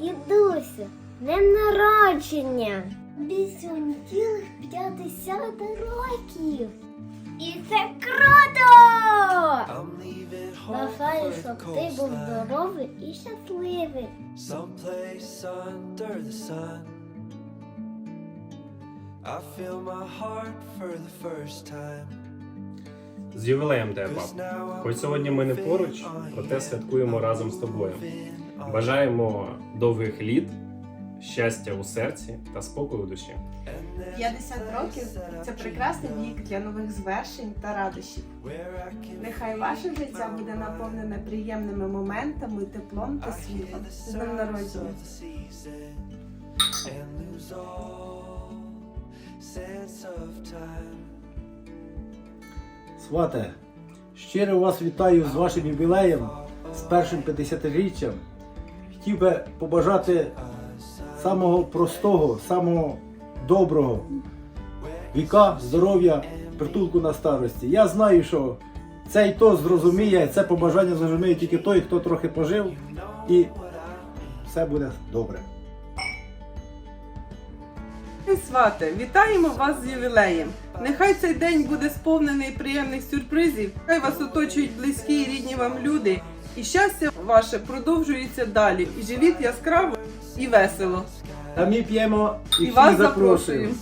Дідусю, днем народження. Бісюнь цілих 50 років. І це круто! Бажаю, щоб ти був здоровий і щасливий. I feel my heart for the first time. З ювілеєм тебе, пап. Хоч сьогодні ми не поруч, проте святкуємо разом з тобою. Бажаємо довгих літ, щастя у серці та спокою у душі. 50 років це прекрасний вік для нових звершень та радощів. Нехай ваше життя буде наповнене приємними моментами, теплом та світлом. З днем народження! Свате, щиро вас вітаю з вашим ювілеєм, з першим 50-річчям. Хотів би побажати самого простого, самого доброго віка, здоров'я, притулку на старості. Я знаю, що це і то зрозуміє, це побажання зрозуміє тільки той, хто трохи пожив, і все буде добре. Ей, свати, вітаємо вас з ювілеєм! Нехай цей день буде сповнений приємних сюрпризів, хай вас оточують близькі і рідні вам люди, і щастя ваше продовжується далі. І живіть яскраво і весело. Та ми п'ємо і, І вас запрошуємо.